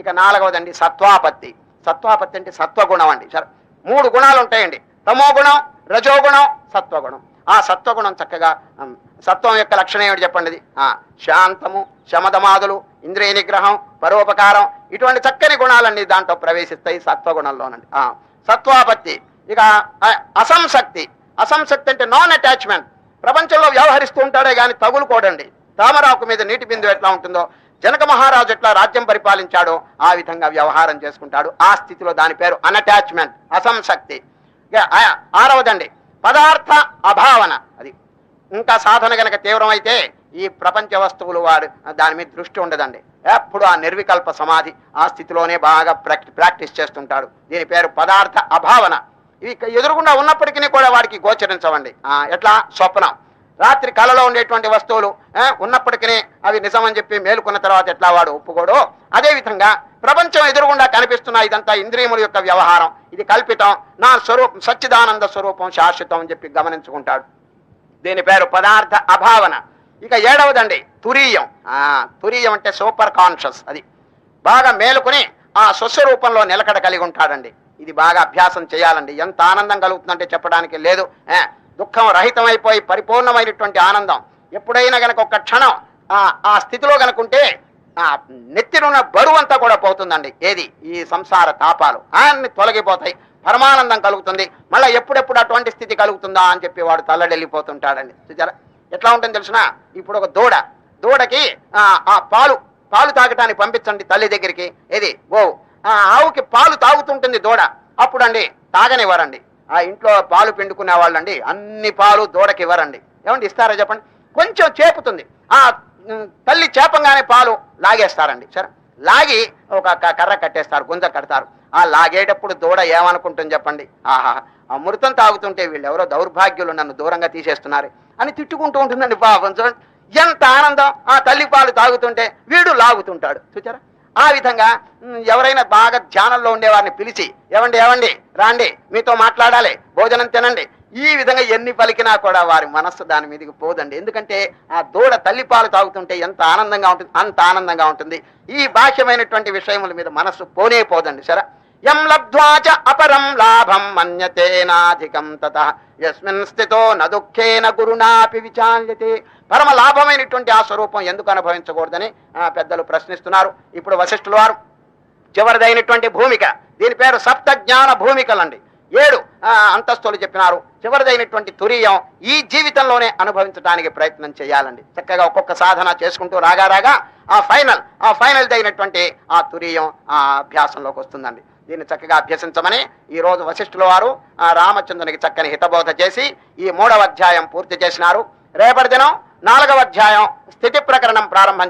ఇక నాలుగవదండి సత్వాపత్తి. సత్వాపత్తి అంటే సత్వగుణం అండి. మూడు గుణాలు ఉంటాయండి తమో గుణం రజోగుణం సత్వగుణం. ఆ సత్వగుణం చక్కగా సత్వం యొక్క లక్షణం ఏమిటి చెప్పండి? ఆ శాంతము శమదమాదులు ఇంద్రియ నిగ్రహం పరోపకారం ఇటువంటి చక్కని గుణాలన్నీ దాంట్లో ప్రవేశిస్తాయి సత్వగుణంలోనండి. ఆ సత్వాపత్తి. ఇక అసంశక్తి. అసంశక్తి అంటే నాన్ అటాచ్మెంట్. ప్రపంచంలో వ్యవహరిస్తూ ఉంటాడే కానీ తగులుకోడండి. తామరాకు మీద నీటి బిందు ఎట్లా ఉంటుందో జనక మహారాజు ఎట్లా రాజ్యం పరిపాలించాడో ఆ విధంగా వ్యవహారం చేసుకుంటాడు. ఆ స్థితిలో దాని పేరు అనటాచ్మెంట్ అసంశక్తి. ఆరవదండి. పదార్థ అభావన. అది ఇంకా సాధన గనక తీవ్రమైతే ఈ ప్రపంచ వస్తువులు వాడు దాని మీద దృష్టి ఉండదండి. ఎప్పుడు ఆ నిర్వికల్ప సమాధి ఆ స్థితిలోనే బాగా ప్రాక్టీస్ చేస్తుంటాడు. దీని పేరు పదార్థ అభావన. ఇవి ఎదురుగుండా ఉన్నప్పటికీ కూడా వాడికి గోచరించవండి. ఎట్లా? స్వప్నం. రాత్రి కలలో ఉండేటువంటి వస్తువులు ఉన్నప్పటికీ అవి నిజమని చెప్పి మేలుకున్న తర్వాత ఎట్లా వాడు ఒప్పుకోడో అదే విధంగా ప్రపంచం ఎదురుగుండా కనిపిస్తున్న ఇదంతా ఇంద్రియముల యొక్క వ్యవహారం. ఇది కల్పితం నా స్వరూపం సచ్చిదానంద స్వరూపం శాశ్వతం అని చెప్పి గమనించుకుంటాడు. దీని పేరు పదార్థ అభావన. ఇక ఏడవదండి తురీయం. ఆ తురీయం అంటే సూపర్ కాన్షియస్ అది. బాగా మేలుకుని ఆ స్వస్వరూపంలో నిలకడ కలిగి ఉంటాడండి. ఇది బాగా అభ్యాసం చేయాలండి. ఎంత ఆనందం కలుగుతుందంటే చెప్పడానికి లేదు. ఏ, దుఃఖం రహితమైపోయి పరిపూర్ణమైనటువంటి ఆనందం. ఎప్పుడైనా గనక ఒక క్షణం ఆ స్థితిలో గనుకుంటే ఆ నెత్తినున్న బరువు అంతా కూడా పోతుందండి. ఏది? ఈ సంసార తాపాలు. అన్ని తొలగిపోతాయి. పరమానందం కలుగుతుంది. మళ్ళీ ఎప్పుడెప్పుడు అటువంటి స్థితి కలుగుతుందా అని చెప్పి వాడు తల్లడెళ్ళిపోతుంటాడండి చూచారా ఎట్లా ఉంటుంది తెలిసిన? ఇప్పుడు ఒక దూడ. దూడకి ఆ, పాలు పాలు తాగటానికి పంపించండి తల్లి దగ్గరికి. ఏది? ఓ ఆవుకి పాలు తాగుతుంటుంది దూడ. అప్పుడు అండి తాగనివ్వరండి. ఆ ఇంట్లో పాలు పిండుకునే వాళ్ళండి అన్ని పాలు దూడకి ఇవ్వరండి. ఏమండి ఇస్తారా చెప్పండి? కొంచెం చేపుతుంది. ఆ తల్లి చేపంగానే పాలు లాగేస్తారండి సరే? లాగి ఒక కర్ర కట్టేస్తారు గుంజ కడతారు. ఆ లాగేటప్పుడు దూడ ఏమనుకుంటుంది చెప్పండి? ఆహా అమృతం తాగుతుంటే వీళ్ళు ఎవరో దౌర్భాగ్యులు నన్ను దూరంగా తీసేస్తున్నారు అని తిట్టుకుంటూ ఉంటుందండి పాపం. చూడండి ఎంత ఆనందం ఆ తల్లి పాలు తాగుతుంటే వీడు లాగుతుంటాడు. చూచారా? ఆ విధంగా ఎవరైనా బాగా ధ్యానంలో ఉండేవారిని పిలిచి ఏమండి ఏమండి? రాండి మీతో మాట్లాడాలి భోజనం తినండి. ఈ విధంగా ఎన్ని పలికినా కూడా వారి మనస్సు దాని మీదకి పోదండి. ఎందుకంటే ఆ దూడ తల్లిపాలు తాగుతుంటే ఎంత ఆనందంగా ఉంటుంది అంత ఆనందంగా ఉంటుంది. ఈ బాహ్యమైనటువంటి విషయముల మీద మనస్సు పోనే పోదండి సరే? యం లబ్ధ్వాచ అపరం లాభం మన్యతేనాధికం తత. యస్మిన్ స్థితో న దుఃఖేన గురునాపి విచాల్యతే. పరమ లాభమైనటువంటి ఆ స్వరూపం ఎందుకు అనుభవించకూడదని పెద్దలు ప్రశ్నిస్తున్నారు. ఇప్పుడు వశిష్ఠుల వారు చివరిదైనటువంటి భూమిక. దీని పేరు సప్త జ్ఞాన భూమికలండి. ఏడు అంతస్తులు చెప్పినారు. చివరిదైనటువంటి తురియం ఈ జీవితంలోనే అనుభవించడానికి ప్రయత్నం చేయాలండి. చక్కగా ఒక్కొక్క సాధన చేసుకుంటూ రాగా రాగా ఆ ఫైనల్ ఆ ఫైనల్ అయినటువంటి ఆ తురియం ఆ అభ్యాసంలోకి వస్తుందండి. దీన్ని చక్కగా అభ్యసించమని ఈ రోజు వశిష్ఠుల వారు ఆ రామచంద్రునికి చక్కని హితబోధ చేసి ఈ మూడవ అధ్యాయం పూర్తి చేసినారు. రేపటి దినం నాలుగవ అధ్యాయం స్థితి ప్రకరణం ప్రారంభం